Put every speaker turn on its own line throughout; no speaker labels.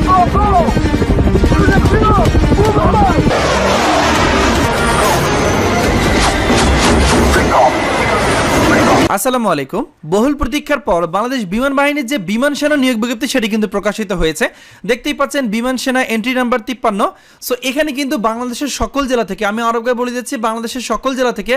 报告 go 是不是？快，不。
আসসালামু আলাইকুম। বহুল প্রতীক্ষার পর বাংলাদেশ বিমান বাহিনীর যে বিমান সেনা নিয়োগ বিজ্ঞপ্তি, সেটি কিন্তু প্রকাশিত হয়েছে। দেখতেই পাচ্ছেন, বিমান সেনা এন্ট্রি নাম্বার তিপ্পান্ন। সো এখানে কিন্তু বাংলাদেশের সকল জেলা থেকে, আমি আরবকে বলে দিচ্ছি, বাংলাদেশের সকল জেলা থেকে,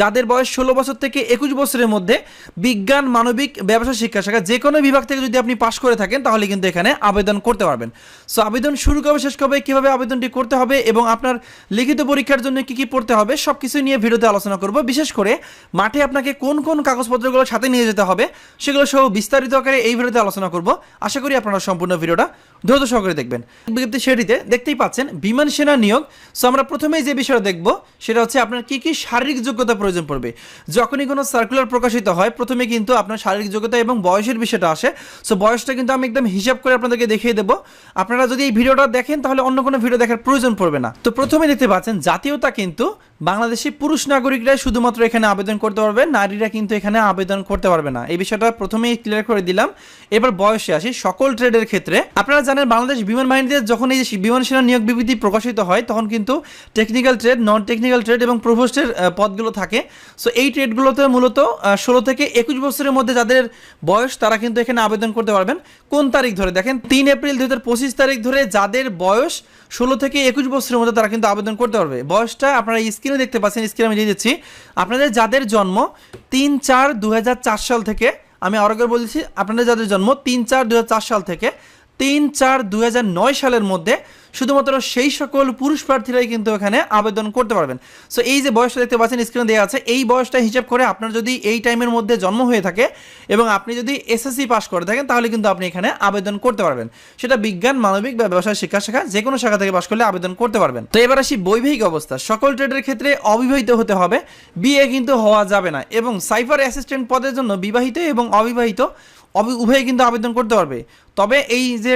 যাদের বয়স ষোলো বছর থেকে একুশ বছরের মধ্যে, বিজ্ঞান, মানবিক, ব্যবসা, শিক্ষা শাখা, যে কোনো বিভাগ থেকে যদি আপনি পাশ করে থাকেন, তাহলে কিন্তু এখানে আবেদন করতে পারবেন। সো আবেদন শুরু কবে, শেষ কবে, কীভাবে আবেদনটি করতে হবে এবং আপনার লিখিত পরীক্ষার জন্য কি কি পড়তে হবে সব কিছু নিয়ে ভিডিওতে আলোচনা করব। বিশেষ করে, মাঠে আপনাকে কোন কোন কাগজপত্রগুলো সাথে নিয়ে যেতে হবে, সেগুলো সহ বিস্তারিত আকারে এই ভিডিওতে আলোচনা করব। আশা করি আপনারা সম্পূর্ণ ভিডিওটা দ্রুত সহকারে দেখবেন। বিজ্ঞপ্তি সেটিতে দেখতেই পাচ্ছেন, বিমান সেনা নিয়োগ। সো আমরা প্রথমেই যে বিষয়টা দেখব, সেটা হচ্ছে আপনার কি কি শারীরিক যোগ্যতা প্রয়োজন পড়বে। যখনই কোনো সার্কুলার প্রকাশিত হয়, প্রথমে কিন্তু আপনার শারীরিক যোগ্যতা এবং বয়সের বিষয়টা আসে। সো বয়সটা কিন্তু আমি একদম হিসাব করে আপনাদেরকে দেখিয়ে দেবো। আপনারা যদি এই ভিডিওটা দেখেন, তাহলে অন্য কোনো ভিডিও দেখার প্রয়োজন পড়বে না। তো প্রথমে দেখতে পাচ্ছেন, জাতীয়তা কিন্তু বাংলাদেশি পুরুষ নাগরিকরাই শুধুমাত্র এখানে আবেদন করতে পারবে, নারীরা কিন্তু এখানে আবেদন করতে পারবে না। এই বিষয়টা প্রথমেই ক্লিয়ার করে দিলাম। এবার বয়সে আসি। সকল ট্রেডের ক্ষেত্রে আপনারা জানেন বাংলাদেশ বিমান বাহিনীতে যখন এই বিমান সেনা নিয়োগ বিবৃতি প্রকাশিত হয়, তখন কিন্তু technical trade non technical trade এবং প্রভোস্টের পদগুলো থাকে। সো এই ট্রেডগুলোতে মূলত ষোলো থেকে একুশ বছরের মধ্যে যাদের বয়স, তারা কিন্তু এখানে আবেদন করতে পারবেন। কোন তারিখ ধরে? দেখেন, তিন এপ্রিল দু তারিখ ধরে যাদের বয়স ষোলো থেকে একুশ বছরের মধ্যে তারা কিন্তু আবেদন করতে পারবে। বয়সটা আপনারা স্ক্রিনে দেখতে পাচ্ছেন স্ক্রিনে আমি দিয়ে দিচ্ছি। আপনাদের যাদের জন্ম তিন চার দু সাল থেকে, আমি আরোগ্য বলছি, আপনাদের যাদের জন্ম তিন চার দু সাল থেকে তিন চার দু সালের মধ্যে শুধুমাত্র সেই সকল পুরুষ প্রার্থীরাই কিন্তু এখানে আবেদন করতে পারবেন। সো এই যে বয়সটা দেখতে পাচ্ছেন স্ক্রিনে দেওয়া আছে, এই বয়সটা হিসাব করে আপনার যদি এই টাইমের মধ্যে জন্ম হয়ে থাকে এবং আপনি যদি এসএসসি পাস করে থাকেন, তাহলে কিন্তু আপনি এখানে আবেদন করতে পারবেন। সেটা বিজ্ঞান, মানবিক বা ব্যবসায় শিক্ষা শাখা যে কোনো শাখা থেকে পাস করলে আবেদন করতে পারবেন। তো এবার আসি বৈবাহিক অবস্থা। সকল ট্রেডের ক্ষেত্রে অবিবাহিত হতে হবে, বিয়ে কিন্তু হওয়া যাবে না এবং সাইফার অ্যাসিস্ট্যান্ট পদের জন্য বিবাহিত এবং অবিবাহিত অবি, উভয়ে কিন্তু আবেদন করতে পারবে। তবে এই যে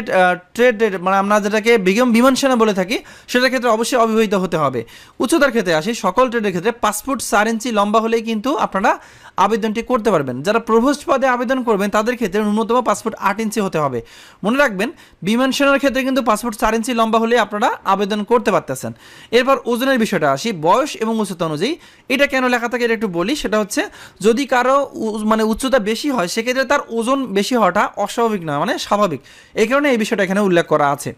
ট্রেড মানে আমরা যেটাকে বিগম বিমান সেনা বলে থাকি, সেটার ক্ষেত্রে অবশ্যই অবিবাহিত হতে হবে। উচ্চতার ক্ষেত্রে আসি, সকল ট্রেডের ক্ষেত্রে পাসপোর্ট চার ইঞ্চি লম্বা হলেই কিন্তু আপনারা আবেদনটি করতে পারবেন। যারা প্রভোস্ট পদে আবেদন করবেন, তাদের ক্ষেত্রে ন্যূনতম পাসপোর্ট আট ইঞ্চি হতে হবে। মনে রাখবেন, বিমান সেনার ক্ষেত্রে কিন্তু পাসপোর্ট চার ইঞ্চি লম্বা হলে আপনারা আবেদন করতে পারতেছেন। এরপর ওজনের বিষয়টা আসি, বয়স এবং উচ্চতা অনুযায়ী। এটা কেন লেখা থাকে এটা একটু বলি, সেটা হচ্ছে যদি কারও মানে উচ্চতা বেশি হয়, সেক্ষেত্রে তার ওজন বেশি হওয়াটা অস্বাভাবিক না মানে স্বাভাবিক। এই কারণে এই বিষয়টা এখানে উল্লেখ করা আছে।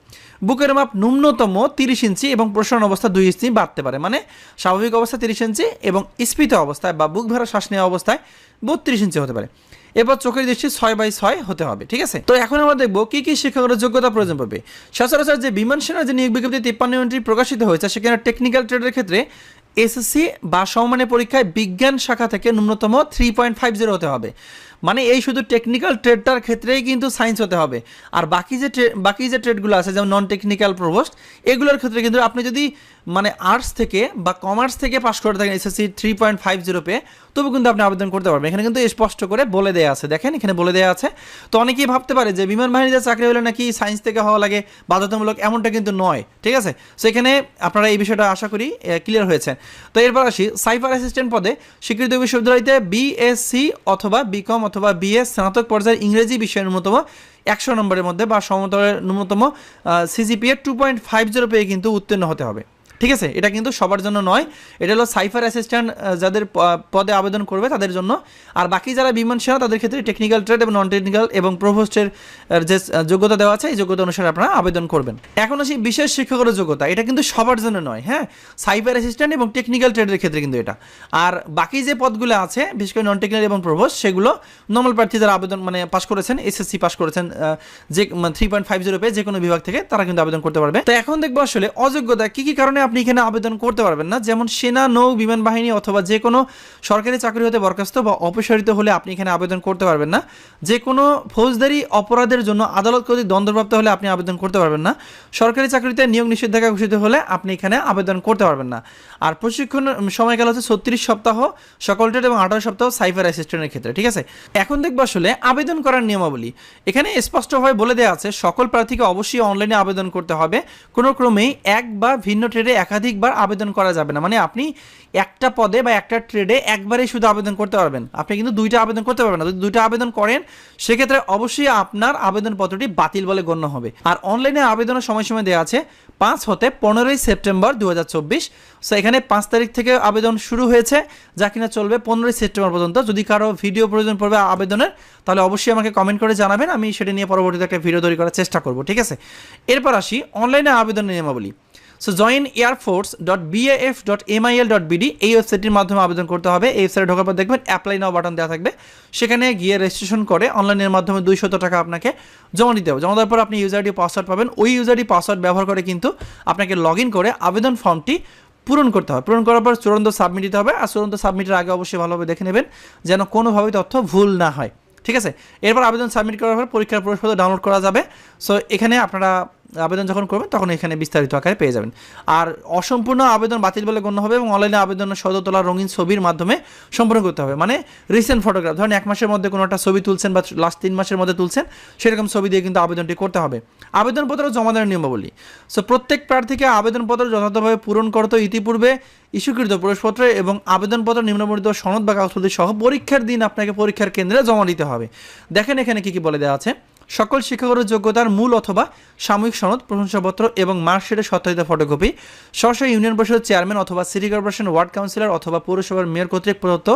বুকের মাপ ন্যূনতম তিরিশ ইঞ্চি এবং প্রসারণ অবস্থা দুই ইঞ্চি বাড়তে পারে। মানে স্বাভাবিক অবস্থা তিরিশ ইঞ্চি এবং স্ফীত অবস্থায় বা বুক ভরা শ্বাস নেওয়া অবস্থায় বত্রিশ ইঞ্চি হতে পারে। এবার চোখের দৃষ্টি ছয় বাই ছয় হতে হবে, ঠিক আছে? তো এখন আমরা দেখব কি কি শিক্ষাগত যোগ্যতা প্রয়োজন পড়বে। সচরাচর যে বিমান সেনার যে নিয়োগ বিজ্ঞপ্তি তিপ্পান্ন ইউনিটটি প্রকাশিত হয়েছে, সেখানে টেকনিক্যাল ট্রেডের ক্ষেত্রে এসএসসি বা সমমানের পরীক্ষায় বিজ্ঞান শাখা থেকে ন্যূনতম থ্রি হতে হবে। মানে এই শুধু টেকনিক্যাল ট্রেডটার ক্ষেত্রেই কিন্তু সায়েন্স হতে হবে। আর বাকি যে বাকি যে ট্রেডগুলো আছে, যেমন নন টেকনিক্যাল প্রভোস্ট এগুলোর ক্ষেত্রে কিন্তু আপনি যদি মানে আর্টস থেকে বা কমার্স থেকে পাশ করে থাকেন SSC three point five zero পেয়ে, তবু কিন্তু আপনি আবেদন করতে পারবেন। এখানে কিন্তু স্পষ্ট করে বলে দেওয়া আছে। দেখেন, এখানে বলে দেওয়া আছে। তো অনেকেই ভাবতে পারে যে বিমান বাহিনীতে চাকরি হলে নাকি সায়েন্স থেকে হওয়া লাগে, বাধ্যতামূলক এমনটা কিন্তু নয়, ঠিক আছে? সো এখানে আপনারা এই বিষয়টা আশা করি ক্লিয়ার হয়েছে। তো এরপর আসি সাইফার অ্যাসিস্ট্যান্ট পদে স্বীকৃত বিশ্ববিদ্যালয়তে বিএসসি অথবা বিকম অথবা বিএস স্নাতক পর্যায়ের ইংরেজি বিষয়ের ন্যূনতম একশো নম্বরের মধ্যে বা সমতলের ন্যূনতম CGPA two point five zero পেয়ে কিন্তু উত্তীর্ণ হতে হবে। ঠিক আছে? এটা কিন্তু সবার জন্য নয়। এটা হলো সাইফার অ্যাসিস্ট্যান্ট যাদের পদে আবেদন করবে তাদের জন্য। আর বাকি যারা বিমান সেনা, তাদের ক্ষেত্রে টেকনিক্যাল ট্রেড এবং নন টেকনিক্যাল এবং প্রভোস্টের যে যোগ্যতা দেওয়া আছে, এই যোগ্যতা অনুসারে আপনারা আবেদন করবেন। এখন আসি বিশেষ শিক্ষকের যোগ্যতা। এটা কিন্তু সবার জন্য নয় হ্যাঁ? সাইফার অ্যাসিস্ট্যান্ট এবং টেকনিক্যাল ট্রেডের ক্ষেত্রে কিন্তু এটা। আর বাকি যে পদগুলো আছে, বিশেষ করে নন টেকনিক্যাল এবং প্রভোস্ট সেগুলো নর্মাল প্রার্থী যারা আবেদন মানে পাস করেছেন এসএসসি পাস করেছেন যে থ্রি পয়েন্ট ফাইভ জিরো পেয়ে যে কোনো বিভাগ থেকে তারা কিন্তু আবেদন করতে পারবে। তো এখন দেখব আসলে অযোগ্যতা কি কি কারণে আপনি এখানে আবেদন করতে পারবেন না। যেমন সেনা, নৌ, বিমান বাহিনী অথবা যে কোনো সরকারি চাকরি হতে বরখাস্ত বা অপসারিত হলে আপনি এখানে আবেদন করতে পারবেন না। যে কোনো ফৌজদারি অপরাধের জন্য আদালত কর্তৃক দণ্ডপ্রাপ্ত হলে আপনি আবেদন করতে পারবেন না। সরকারি চাকরিতে নিয়োগ নিষেধাজ্ঞা ঘোষিত হলে আপনি এখানে আবেদন করতে পারবেন না। আর প্রশিক্ষণ সময়কাল হচ্ছে ছত্রিশ সপ্তাহ, সকল ট্রেড এবং আঠারো সপ্তাহ সাইফার অ্যাসিস্ট্যান্টের ক্ষেত্রে, ঠিক আছে? এখন দেখব আসলে আবেদন করার নিয়মাবলী। এখানে স্পষ্টভাবে বলে দেওয়া আছে, সকল প্রার্থীকে অবশ্যই অনলাইনে আবেদন করতে হবে। কোনো ক্রমেই এক বা ভিন্ন ট্রেডে একাধিকবার আবেদন করা যাবে না। মানে আপনি একটা পদে বা একটা ট্রেডে একবারেই শুধু আবেদন করতে পারবেন। আপনি কিন্তু দুইটা আবেদন করতে পারবেন না। যদি দুইটা আবেদন করেন, সেক্ষেত্রে অবশ্যই আপনার আবেদনপত্রটি বাতিল বলে গণ্য হবে। আর অনলাইনে আবেদনের সময়সীমা দেওয়া আছে, পাঁচ হতে পনেরোই সেপ্টেম্বর দু হাজার চব্বিশ। সো এখানে পাঁচ তারিখ থেকে আবেদন শুরু হয়েছে, যা কিনা চলবে পনেরোই সেপ্টেম্বর পর্যন্ত। যদি কারও ভিডিও প্রয়োজন পড়বে আবেদনের, তাহলে অবশ্যই আমাকে কমেন্ট করে জানাবেন। আমি সেটা নিয়ে পরবর্তীতে একটা ভিডিও তৈরি করার চেষ্টা করব, ঠিক আছে? এরপর আসি অনলাইনে আবেদনের নিয়মাবলী। So join air force dot BAF dot MIL dot BD এই ওয়েবসাইটটির মাধ্যমে আবেদন করতে হবে। এই ওয়েবসাইটে ঢোকার পর দেখবেন অ্যাপ্লাই নাও বাটন দেওয়া থাকবে। সেখানে গিয়ে রেজিস্ট্রেশন করে অনলাইনের মাধ্যমে দুইশত টাকা আপনাকে জমা দিতে হবে। জমা দেওয়ার পর আপনি ইউজারডি পাসওয়ার্ড পাবেন। ওই ইউজারডি পাসওয়ার্ড ব্যবহার করে কিন্তু আপনাকে লগ করে আবেদন ফর্মটি পূরণ করতে হবে। পূরণ করার পর চূড়ান্ত সাবমিট দিতে হবে। আর চূড়ান্ত সাবমিটের আগে অবশ্যই ভালোভাবে দেখে নেবেন যেন কোনোভাবেই তথ্য ভুল না হয়। ঠিক আছে? এরপর আবেদন সাবমিট করার পর পরীক্ষার প্রবেশপত্র ডাউনলোড করা যাবে। সো এখানে আপনারা আবেদন যখন করবেন, তখন এখানে বিস্তারিত আকারে পেয়ে যাবেন। আর অসম্পূর্ণ আবেদন বাতিল বলে গণ্য হবে এবং অনলাইনে আবেদনের সদ তোলা রঙিন ছবির মাধ্যমে সম্পূর্ণ করতে হবে। মানে রিসেন্ট ফটোগ্রাফ ধরেন এক মাসের মধ্যে কোনো একটা ছবি তুলছেন বা লাস্ট তিন মাসের মধ্যে তুলছেন, সেরকম ছবি দিয়ে কিন্তু আবেদনটি করতে হবে। আবেদনপত্র জমা দেওয়ার নিয়মাবলী। সো প্রত্যেক প্রার্থীকে আবেদনপত্র যথাযথভাবে পূরণ করতে ইতিপূর্বে ইস্যুকৃত প্রবেশপত্র এবং আবেদনপত্র নিম্নবর্ণিত সনদ বা কাগজপত্র সহ পরীক্ষার দিন আপনাকে পরীক্ষার কেন্দ্রে জমা দিতে হবে। দেখেন এখানে কি কি বলে দেওয়া আছে। সকল শিক্ষাগত যোগ্যতার মূল অথবা সাময়িক সনদ, প্রশংসাপত্র এবং মার্কশিটের সত্যায়িত ফটোকপি, সরাসরি ইউনিয়ন পরিষদের চেয়ারম্যান অথবা সিটি কর্পোরেশন ওয়ার্ড কাউন্সিলর অথবা পৌরসভার মেয়র কর্তৃক প্রদত্ত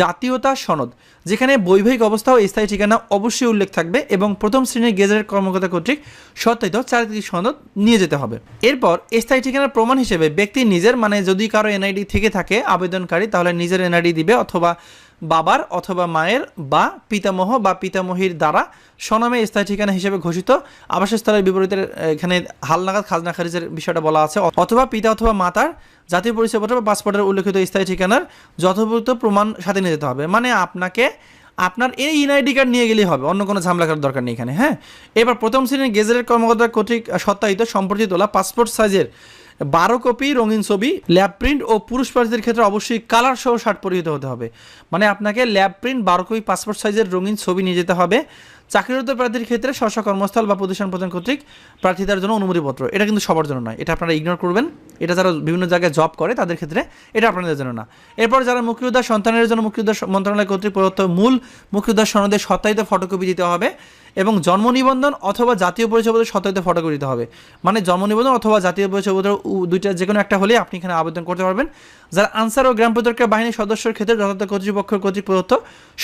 জাতীয়তা সনদ, যেখানে বৈবাহিক অবস্থা ও স্থায়ী ঠিকানা অবশ্যই উল্লেখ থাকবে এবং প্রথম শ্রেণির গেজেটের কর্মকর্তা কর্তৃক সত্যায়িত চারিত্রিক সনদ নিয়ে যেতে হবে। এরপর স্থায়ী ঠিকানার প্রমাণ হিসেবে ব্যক্তি নিজের মানে যদি কারও এনআইডি থেকে থাকে আবেদনকারী, তাহলে নিজের এনআইডি দিবে অথবা বাবার অথবা মায়ের বা পিতামহ বা পিতামহীর দ্বারা স্বনামে স্থায়ী ঠিকানা হিসেবে ঘোষিত আবাসস্থলের বিপরীতে এখানে হালনাগাদ খাজনা খারিজের বিষয়টা বলা আছে। অথবা পিতা অথবা মাতার জাতীয় পরিচয়পত্র বা পাসপোর্টের উল্লেখিত স্থায়ী ঠিকানার যথোপযুক্ত প্রমাণ সাথে নিয়ে যেতে হবে। মানে আপনাকে, আপনার এই এনআইডি কার্ড নিয়ে গেলেই হবে, অন্য কোনো ঝামেলা করার দরকার নেই এখানে হ্যাঁ? এবার প্রথম শ্রেণির গেজেটের কর্মকর্তা কর্তৃক সত্যায়িত সম্প্রতি তোলা পাসপোর্ট সাইজের বারো কপি রঙিন ছবি, ল্যাব প্রিন্ট ও পুরুষ প্রার্থীদের ক্ষেত্রে অবশ্যই কালার সহ শার্ট পরিহিত হতে হবে। মানে আপনাকে ল্যাব প্রিন্ট বারো কপি পাসপোর্ট সাইজের রঙিন ছবি নিয়ে যেতে হবে। চাকরিরত প্রার্থীর ক্ষেত্রে স্ব কর্মস্থল বা প্রতিষ্ঠান প্রদান কর্তৃক প্রার্থীদের জন্য অনুমতিপত্র এটা কিন্তু সবার জন্য নয়। এটা আপনারা ইগনোর করবেন। এটা যারা বিভিন্ন জায়গায় জব করে, তাদের ক্ষেত্রে এটা আপনাদের জন্য না। এরপর যারা মুক্তিযোদ্ধা সন্তানের জন্য মুক্তিযোদ্ধা মন্ত্রণালয় কর্তৃক প্রদত্ত মূল মুক্তিযোদ্ধা সনদের সত্যায়িত ফটোকপি দিতে হবে এবং জন্ম নিবন্ধন অথবা জাতীয় পরিচয়পত্রের সত্যায়িত ফটোকপি দিতে হবে। মানে জন্ম নিবন্ধন অথবা জাতীয় পরিচয়পত্র দুইটা যে কোনো একটা হলে আপনি এখানে আবেদন করতে পারবেন। যারা আনসার ও গ্রাম প্রতিরক্ষা বাহিনীর সদস্যের ক্ষেত্রে যথাযথ কর্তৃপক্ষ কর্তৃক প্রদত্ত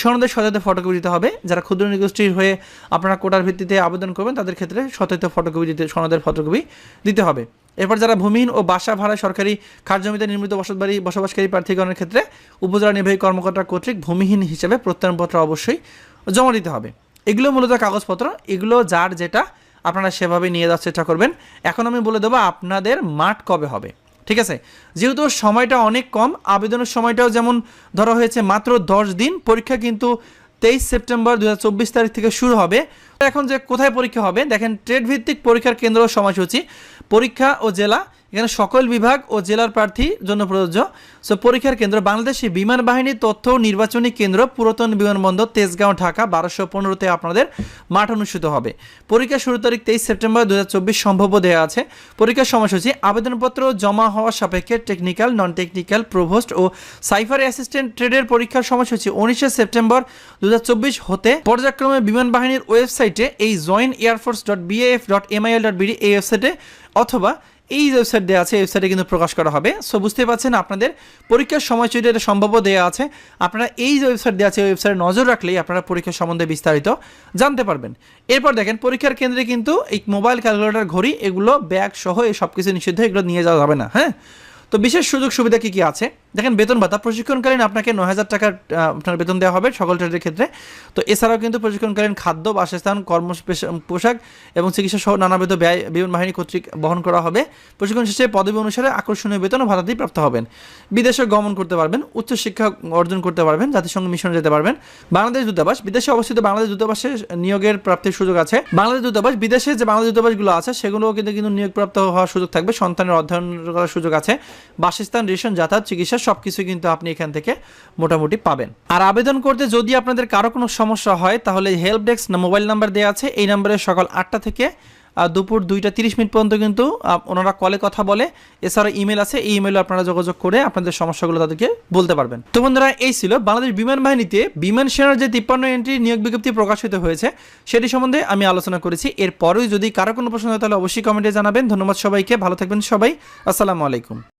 সনদের সত্যায়িত ফটোকপি দিতে হবে। যারা ক্ষুদ্র নিগোষ্ঠীর হয়ে আপনারা কোটার ভিত্তিতে আবেদন করবেন, তাদের ক্ষেত্রে সত্যায়িত ফটোকপি দিতে সনদের ফটোকপি দিতে হবে। এরপর যারা ভূমিহীন ও বাসা ভাড়া সরকারি খাট জমিতে নির্মিত বসতবাড়ি বসবাসকারী প্রার্থীগণের ক্ষেত্রে উপজেলা নির্বাহী কর্মকর্তা কর্তৃক ভূমিহীন হিসেবে প্রত্যয়নপত্র অবশ্যই জমা দিতে হবে। এগুলো মূলত কাগজপত্র। এগুলো যার যেটা, আপনারা সেভাবে নিয়ে যাওয়ার চেষ্টা করবেন। এখন আমি বলে দেবো আপনাদের মাঠ কবে হবে। ঠিক আছে? যেহেতু সময়টা অনেক কম, আবেদনের সময়টাও যেমন ধরা হয়েছে মাত্র দশ দিন, পরীক্ষা কিন্তু তেইশ সেপ্টেম্বর দু হাজার চব্বিশ তারিখ থেকে শুরু হবে। এখন যে কোথায় পরীক্ষা হবে? দেখেন, ট্রেড ভিত্তিক পরীক্ষার কেন্দ্র সময়সূচি, পরীক্ষা ও জেলা। এখানে সকল বিভাগ ও জেলার প্রার্থী জন্য প্রযোজ্য। সো, পরীক্ষার কেন্দ্র বাংলাদেশি বিমান বাহিনীর তথ্য নির্বাচনী কেন্দ্র পুরাতন বিমানবন্দর তেজগাঁও, ঢাকা, বারোশো পনেরোতে আপনাদের মাঠ অনুষ্ঠিত হবে। পরীক্ষা শুরু তারিখ তেইশ সেপ্টেম্বর দু সম্ভাব্য দেওয়া আছে। পরীক্ষার সময়সূচি, আবেদনপত্র জমা হওয়ার সাপেক্ষে টেকনিক্যাল নন টেকনিক্যাল প্রভোস্ট ও সাইফার অ্যাসিস্ট্যান্ট ট্রেডের পরীক্ষার সময়সূচি উনিশে সেপ্টেম্বর দু হাজার চব্বিশ হতে পর্যায়ক্রমে বিমান বাহিনীর ওয়েবসাইটে এই join air force dot BAF dot MIL dot BD এই ওয়েবসাইটে অথবা এই ওয়েবসাইট দেওয়া আছে ওয়েবসাইটে কিন্তু প্রকাশ করা হবে। সো বুঝতে পারছেন আপনাদের পরীক্ষার সময় সময়সূচি এটা সম্ভব দেওয়া আছে। আপনারা এই যে ওয়েবসাইট দেওয়া আছে ওয়েবসাইটে নজর রাখলেই আপনারা পরীক্ষা সম্বন্ধে বিস্তারিত জানতে পারবেন। এরপর দেখেন, পরীক্ষার কেন্দ্রে কিন্তু এই মোবাইল ক্যালকুলেটর ঘড়ি, এগুলো ব্যাগ সহ এই সব কিছু নিষিদ্ধ, এগুলো নিয়ে যাওয়া যাবে না হ্যাঁ? তো বিশেষ সুযোগ সুবিধা কি কি আছে? দেখেন, বেতন ভাতা। প্রশিক্ষণকালীন আপনাকে নয় হাজার টাকার আপনার বেতন দেওয়া হবে সকল ট্রেডের ক্ষেত্রে। তো এছাড়াও কিন্তু প্রশিক্ষণকালীন খাদ্য, বাসস্থান কর্ম পোশাক এবং চিকিৎসা সহ নানাবিধ ব্যয় বিমান বাহিনী কর্তৃক বহন করা হবে। প্রশিক্ষণ শেষে পদবী অনুসারে আকর্ষণীয় বেতন ও ভাতাদি প্রাপ্ত হবেন। বিদেশে গমন করতে পারবেন, উচ্চশিক্ষা অর্জন করতে পারবেন, জাতিসংঘ মিশনে যেতে পারবেন। বাংলাদেশ দূতাবাস, বিদেশে অবস্থিত বাংলাদেশ দূতাবাসে নিয়োগের প্রাপ্তির সুযোগ আছে। বাংলাদেশ দূতাবাস, বিদেশে যে বাংলাদেশ দূতাবাসগুলো আছে, সেগুলোও কিন্তু কিন্তু নিয়োগপ্রাপ্ত হওয়ার সুযোগ থাকবে। সন্তানের অধ্যয়ন করার সুযোগ আছে। বাসস্থান, রেশন, যাতায়াত, চিকিৎসা সব কিছু কিন্তু আপনি এখান থেকে মোটামুটি পাবেন। আর আবেদন করতে যদি আপনাদের কারও কোনো সমস্যা হয়, তাহলে হেল্প ডেস্ক মোবাইল নাম্বার দেওয়া আছে। এই নাম্বারে সকাল আটটা থেকে দুপুর দুইটা তিরিশ মিনিট পর্যন্ত কিন্তু ওনারা কলে কথা বলে। এছাড়া ইমেল আছে, এই ইমেলে আপনারা যোগাযোগ করে আপনাদের সমস্যাগুলো তাদেরকে বলতে পারবেন। তো বন্ধুরা, এই ছিল বাংলাদেশ বিমান বাহিনীতে বিমান সেনার যে তিপ্পান্ন এন্ট্রি নিয়োগ বিজ্ঞপ্তি প্রকাশিত হয়েছে, সেটি সম্বন্ধে আমি আলোচনা করেছি। এরপরেও যদি কারও কোনো প্রশ্ন হয়, তাহলে অবশ্যই কমেন্টে জানাবেন। ধন্যবাদ সবাইকে, ভালো থাকবেন সবাই। আসসালামু আলাইকুম।